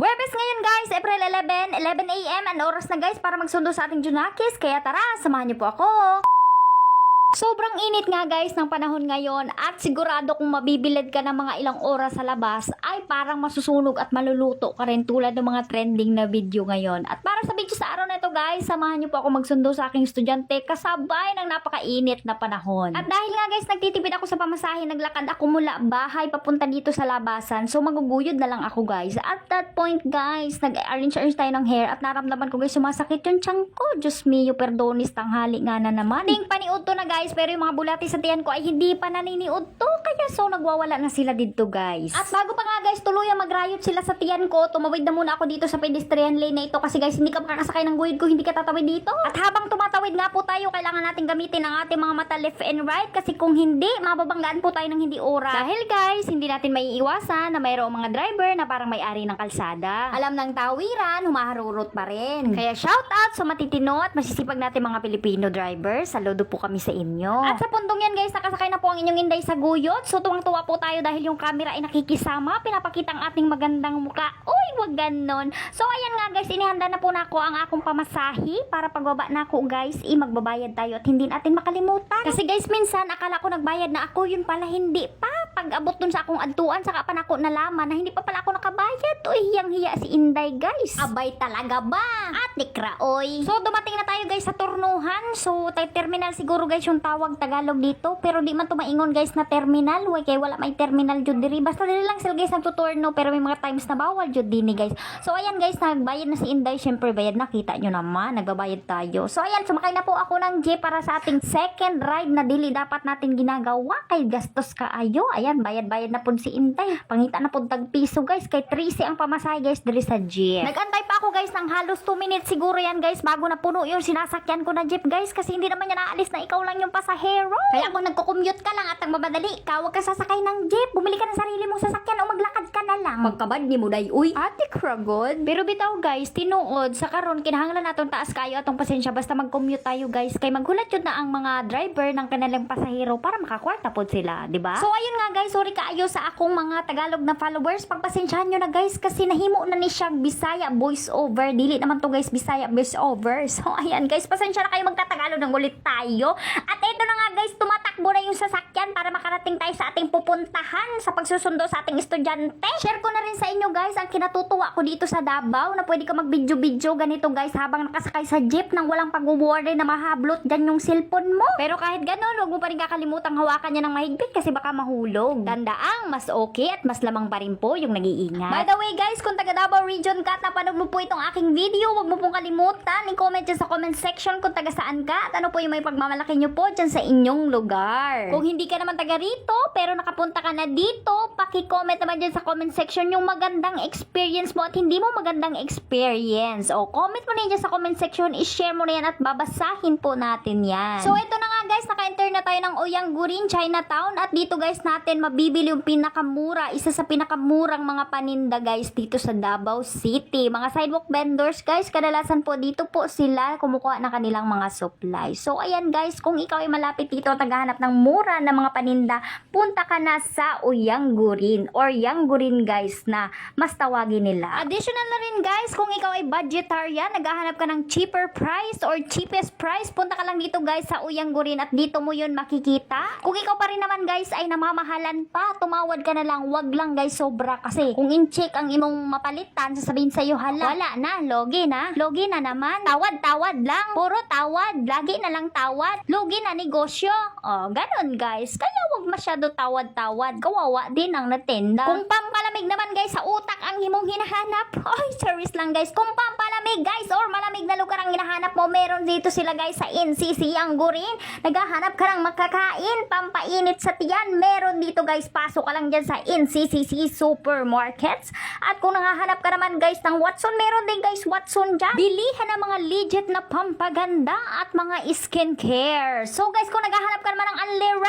Webes ngayon guys, April 11, 11 a.m. Ang oras na guys para magsundo sa ating Junakis. Kaya tara, samahan niyo po ako. Sobrang init nga guys ng panahon ngayon at sigurado kung mabibilad ka ng mga ilang oras sa labas ay parang masusunog at maluluto ka rin tulad ng mga trending na video ngayon. At para sa video sa araw na ito guys, samahan niyo po ako magsundo sa aking estudyante kasabay ng napakainit na panahon. At dahil nga guys nagtitipid ako sa pamasahe, naglakad ako mula bahay papunta dito sa labasan. So maguguyod na lang ako guys. At that point guys, nag-arrange arrange tayo ng hair at naramdaman ko guys sumasakit yung tiyan ko. Diyos mio, perdonis, tanghali nga na naman. Ting paniud to na guys, pero yung mga bulati sa tiyan ko ay hindi pa naniniud to. Kaya so nagwawala na sila dito guys. At bago pa nga guys, tuluyang magrayot sila sa tiyan ko. Tumawid na muna ako dito sa pedestrian lane na ito kasi guys, hindi ka makakasakay ng guyod ko, hindi ka tatawid dito. At habang tumatawid nga po tayo, kailangan natin gamitin ang ating mga mata left and right kasi kung hindi, mababanggaan po tayo ng hindi oras. Dahil guys, hindi natin maiiwasan na mayroong mga driver na parang may-ari ng kalsada. Alam ng tawiran, humaharurot pa rin. Kaya shout out sa matitino at masisipag natin mga Pilipino drivers. Saludo po kami sa inyo. At sa pundong yan guys, nakasakay na po ang inyong inday sa guyot. So tuwang-tuwa po tayo dahil yung camera ay nakikisama. Pinapakita ang ating magandang muka. Uy, wag ganon. So ayan nga guys, inihanda na po na ako ang akong pamasahi para pagbaba na ako guys, i magbabayad tayo at hindi natin makalimutan. Kasi guys, minsan akala ko nagbayad na ako, yun pala hindi pa. Pag abot dun sa akong adtuan, saka pa na ako nalaman na hindi pa pala ako nakabayad. Uy, hiyang hiya si Inday guys. Abay talaga ba? Ate Kraoy. So dumating na tayo guys sa turnuhan. So tay terminal siguro guys yung tawag Tagalog dito. Pero di man tumaingon guys na terminal. Way kay wala may terminal jud diri. Basta dili lang sila guys nagtuturno pero may mga times na bawal jud dini guys. So ayan guys, nagbayad na si Inday. Syempre bayad na kita nyo naman. Nagbabayad tayo. So ayan, sumakay na po ako ng jeep para sa ating second ride na dili dapat natin ginagawa kay gastos kaayo. Ayan, bayad-bayad na po si Inday. Pangita na po tag piso guys. Kay 30 ang pamasahe guys diri sa jeep. Nagantay pa ako guys ng halos 2 minutes siguro yan guys bago na puno yung sinasakyan ko na jeep guys kasi hindi naman niya naalis na ikaw lang yung pasahero. Kaya kung nagko-commute ka lang at nagmamadali ka, huwag ka sasakay ng jeep. Bumili ka ng sarili mong sasakyan o maglakad ka na lang. Pagkabad ni mo day, uy. Ate Kragod. Pero bitaw guys, tinuod sa karon kinahanglan natong taas kayo atong pasensya basta mag-commute tayo guys kay maghulat yun na ang mga driver ng kanilang pasahero para makakwarta pod sila, di ba? So ayun nga guys, sorry kaayo sa akong mga Tagalog na followers. Pagpasensyahan nyo na guys kasi nahimo na ni siya Bisaya voice over. Dili naman to guys Bisaya voice over. So ayan guys, pasensya na kayo magtatagalog ng ulit tayo. At ito na nga guys, tumatakbo na yung sasakyan para makarating tayo sa ating pupuntahan sa pagsusundo sa ating estudyante. Share ko na rin sa inyo guys ang kinatutuwa ko dito sa Davao na pwede ka mag-video-video ganito guys habang nakasakay sa jeep nang walang pag-worry na mahablot dyan yung cellphone mo. Pero kahit ganun, huwag mo pa rin kakalimutang hawakan niya ng mahigpit kasi baka mahulog. Tandaang mas okay at mas lamang pa rin po yung nag-iingat. By the way guys, kung taga Davao region ka at napanood mo po itong aking video, huwag mo pong kalimutan i-comment dyan sa comment section kung taga saan ka at ano po yung may pagmamalaki nyo po dyan sa inyong lugar. Kung hindi ka naman taga rito, pero nakapunta ka na dito, paki-comment naman dyan sa comment section yung magandang experience mo at hindi mo magandang experience. O, comment mo na yan dyan sa comment section, i-share mo na yan at babasahin po natin yan. So, ito guys, naka-enter na tayo ng Oyanggurin, Chinatown at dito guys natin mabibili yung pinakamura, isa sa pinakamurang mga paninda guys dito sa Davao City. Mga sidewalk vendors guys, kadalasan po dito po sila kumukuha ng kanilang mga supply. So, ayan guys, kung ikaw ay malapit dito at naghahanap ng mura na mga paninda, punta ka na sa Oyanggurin or Yanggurin guys na mas tawagin nila. Additional na rin guys, kung ikaw ay budgetarian, naghahanap ka ng cheaper price or cheapest price, punta ka lang dito guys sa Uyanggurin at dito mo yun makikita. Kung ikaw pa rin naman guys ay namamahalan pa, tumawad ka na lang, wag lang guys sobra. Kasi kung in-check ang imong mapalitan, sasabihin sa'yo, hala, wala na, logi na, logi na naman, tawad, tawad lang, puro tawad, lagi na lang tawad, logi na negosyo. Oh, ganun guys, kaya wag masyado tawad-tawad, kawawa din ang natenda. Kung pampalamig naman guys sa utak ang imong hinahanap, ay, service lang guys, kung pampalamig guys or malamig na lugar ang hinahanap mo, meron dito sila guys sa NCC Anggurin. Naghahanap ka ng makakain, pampainit sa tiyan. Meron dito guys, pasok ka lang dyan sa NCCC Supermarkets. At kung nanghahanap ka naman guys ng Watson, meron din guys Watson dyan. Bilihan ng mga legit na pampaganda at mga skincare. So guys, kung naghahanap ka naman ng meron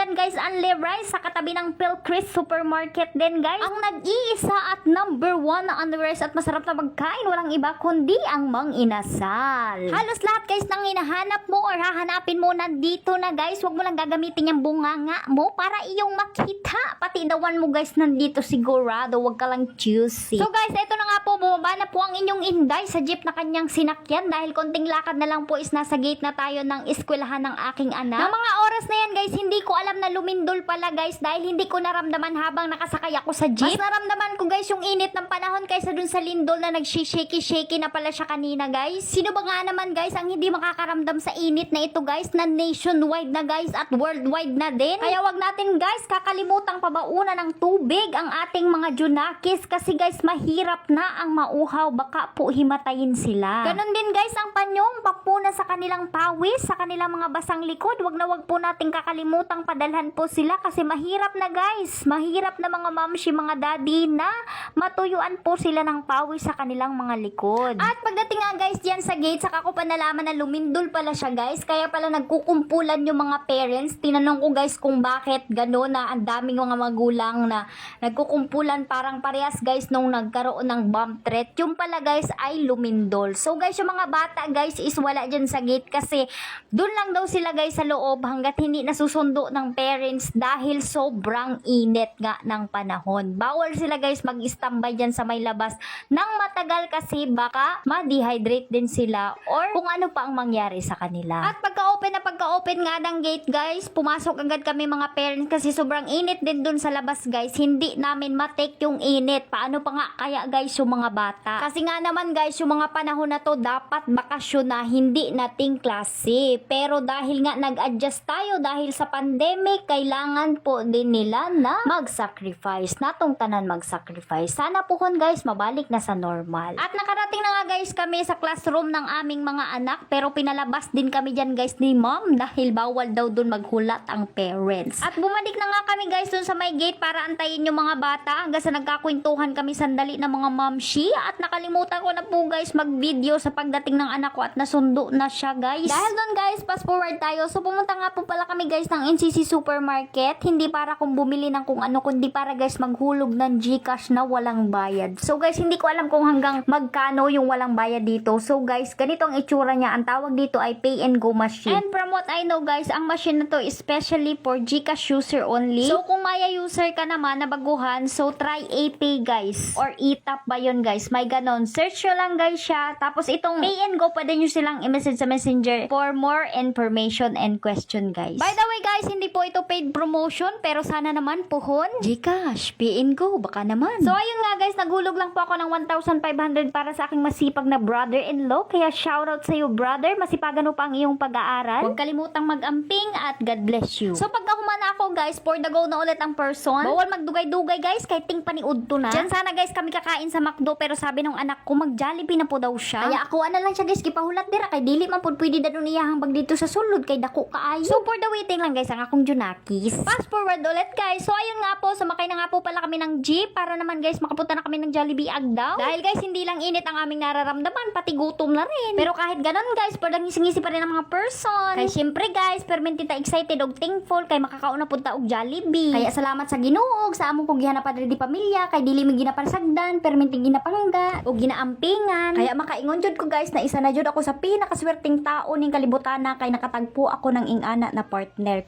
dyan guys Unli Rice sa katabi ng Pilcris Supermarket din guys. Ang nag-iisa at number one na Rice at masarap na magkain, walang iba kundi ang mang inasal. Halos lahat guys nang hinahanap mo or hahanapin mo nandito na guys. Huwag mo lang gagamitin yung bunganga mo para iyong makita. Pati dawan mo guys nandito sigurado. Huwag ka lang juicy. So guys, ito na nga po. Bumaba na po ang inyong inday sa jeep na kanyang sinakyan. Dahil konting lakad na lang po is nasa gate na tayo ng eskwelahan ng aking anak. Ng mga oras na yan guys, hindi ko alam na lumindol pala guys. Dahil hindi ko naramdaman habang nakasakay ako sa jeep. Mas naramdaman ko guys yung init ng panahon kaysa dun sa lindol na nag-shaky-shaky na pala siya kanina guys. Sino ba nga naman guys ang hindi makakaramdam sa init na ito guys na nationwide na guys at worldwide na din. Kaya wag natin guys kakalimutang pabauna ng tubig ang ating mga junakis kasi guys mahirap na ang mauhaw baka po himatayin sila. Ganon din guys ang panyong papuna sa kanilang pawis, sa kanilang mga basang likod. Wag na wag po nating kakalimutang padalhan po sila kasi mahirap na guys. Mahirap na mga mamshi, mga daddy na matuyuan po sila ng pawis sa kanilang mga likod. At pagdating nga guys diyan sa gate, saka ko pa nalaman na lumindol pala siya guys. Kaya pala nagkukumpulan yung mga parents. Tinanong ko guys kung bakit gano'n na ang daming mga magulang na nagkukumpulan parang parehas guys nung nagkaroon ng bomb threat. Yung pala guys ay lumindol. So guys yung mga bata guys is wala dyan sa gate kasi doon lang daw sila guys sa loob hanggat hindi nasusundo ng parents dahil sobrang init nga ng panahon. Bawal sila guys mag-standby dyan sa may labas nang matagal kasi baka ma-dehydrate din sila or kung ano pa ang mangyari sa kanila. At pagka-open na pagka-open nga ng gate guys, pumasok agad kami mga parents kasi sobrang init din dun sa labas guys. Hindi namin matake yung init. Paano pa nga kaya guys yung mga bata? Kasi nga naman guys, yung mga panahon na to dapat bakasyon na hindi nating klase. Pero dahil nga nag-adjust tayo dahil sa pandemic, kailangan po din nila na mag-sacrifice. Natong tanan mag-sacrifice. Sana po kun guys, mabalik na sa normal. At nakarating na nga guys kami sa classroom ng aming mga anak pero pinalabas din kami dyan guys ni mom dahil bawal daw dun maghulat ang parents. At bumalik na nga kami guys dun sa may gate para antayin yung mga bata hanggang sa nagkakwentuhan kami sandali ng mga mamshi at nakalimutan ko na po guys mag-video sa pagdating ng anak ko at nasundo na siya guys. Dahil dun guys, fast forward tayo. So pumunta nga po pala kami guys ng NCC Supermarket. Hindi para kung bumili ng kung ano kundi para guys maghulog ng Gcash na walang bayad. So guys, hindi ko alam kung hanggang magkano yung walang bayad dito. So guys, ganito ang itsura niya. Ang tawag dito ay pay and go machine. And from what I know guys, ang machine na to especially for Gcash user only. So kung Maya user ka naman na baguhan, so try AP guys. Or eTap ba yun guys? May ganon. Search nyo lang guys siya. Tapos itong pay and go, pwede nyo silang i-message sa messenger for more information and question guys. By the way guys, hindi po ito paid promotion pero sana naman puhon. Gcash, pay and go, baka naman. So ayun nga guys, naghulog lang po ako ng 1,500 para sa aking masipag na brother-in-law. Kaya shoutout sa iyo brother, masipagan mo pa ang iyong pag-aaral. Huwag kalimutang mag-amping at God bless you. So pagka humana ako guys, for the go na ulit ang person. Bawal magdugay-dugay guys, kahit ting paniud to na. Diyan sana guys kami kakain sa McDo pero sabi ng anak ko mag-Jollibee na po daw siya. Kaya ako ano lang siya guys, gipahulat dira kay dili man pud pwede danon iyahang bag dito sa sulod kay dako kaayo. So for the waiting lang guys, ang akong Junakis. Fast forward ulit guys. So ayun nga po, sumakay na nga po pala kami ng jeep para naman guys makapunta na kami ng Jollibee Agdaw. Dahil guys, hindi lang init ang aming nararamdaman, pati gutom na rin. Pero kahit ganun guys, parang ngisi-ngisi pa rin ang mga person. Kaya syempre guys, perminti ta excited og thankful kay makakauna punta og Jollibee. Kaya salamat sa Ginoo sa among kong gihanapan diri di pamilya kay dili mi ginaparsagdan, perminti ginapangga og ginaampingan. Kaya makaingon jud ko guys na isa na jud ako sa pinakaswerteng tao ning kalibutan na kay nakatagpo ako ng ingana na partner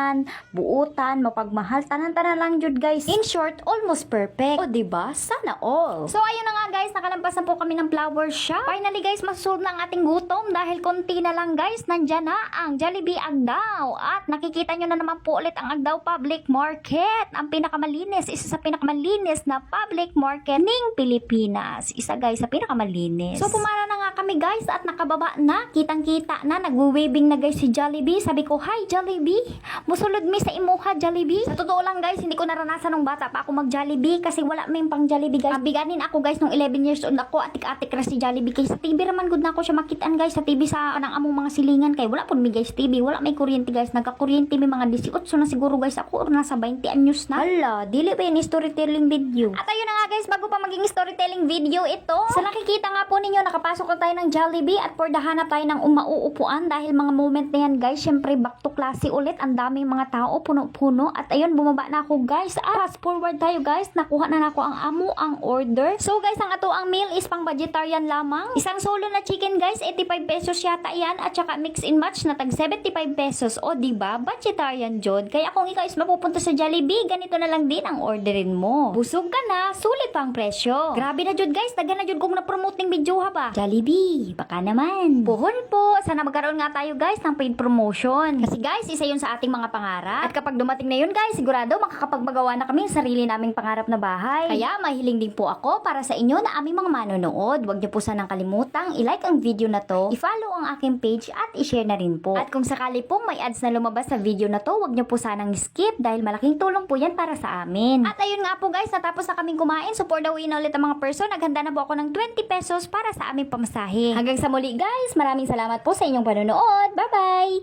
kugihan, buutan, mapagmahal tanan-tanan lang jud guys. In short, almost perfect. O di ba? Sana all. So ayun na nga guys, nakalampas na po kami ng flower shop. Finally guys, masulod na ang ating gutom dahil konti na lang guys, nandyan na ang Jollibee Agdaw. At nakikita nyo na naman po ulit ang Agdaw Public Market. Ang pinakamalinis, isa sa pinakamalinis na public market ning Pilipinas. Isa guys sa pinakamalinis. So pumara na kami guys at nakababa na. Kitang-kita na, nagwe-waving na guys si Jollibee. Sabi ko, hi Jollibee. Musulod mi sa imuha Jollibee. Sa totoo lang guys, hindi ko naranasan nung bata pa ako mag Jollibee kasi wala may pang Jollibee guys. Abiganin ako guys nung 11 years old ako atik-atik ra si Jollibee kay sa TV raman gud na ako siya makitaan guys sa TV sa kanang among mga silingan kay wala pud mi guys TV, wala may kuryente guys. Nagka-kuryente mi mga 18 so na siguro guys ako or nasa 20 anyos na. Hala, dili pa yun storytelling video. At ayun na nga guys, bago pa maging storytelling video ito. Sa nakikita nga po ninyo, nakapasok tayo ng Jollibee at for the hanap tayo ng umauupuan dahil mga moment na yan guys, syempre back to klase ulit. Ang daming mga tao, puno-puno. At ayun, bumaba na ako guys. Ah, fast forward tayo guys. Nakuha na nako ang amo ang order. So guys, ang ato ang meal is pang vegetarian lamang. Isang solo na chicken guys, 85 pesos yata yan. At saka mix and match na tag 75 pesos. O di ba vegetarian jod. Kaya kung ikaw is mapupunta sa Jollibee, ganito na lang din ang orderin mo. Busog ka na, sulit pa ang presyo. Grabe na jud guys, taga na jud kung na-promote ng video ha ba. Jollibee, baka naman. Puhon po, sana magkaroon nga tayo guys ng paid promotion. Kasi guys, isa yun sa ating mga pangarap. At kapag dumating na yun guys, sigurado makakapagbagawa na kami ng sarili naming pangarap na bahay. Kaya mahiling din po ako para sa inyo na aming mga manonood. Huwag niyo po sanang kalimutang i-like ang video na to, i-follow ang aking page at i-share na rin po. At kung sakali pong may ads na lumabas sa video na to, huwag niyo po sanang skip dahil malaking tulong po yan para sa amin. At ayun nga po guys, natapos na kaming kumain. So for the win ulit ang mga person, naghanda na po ako ng 20 pesos para sa aming pamasahe. Hanggang sa muli guys, maraming salamat po sa inyong panonood. Bye-bye!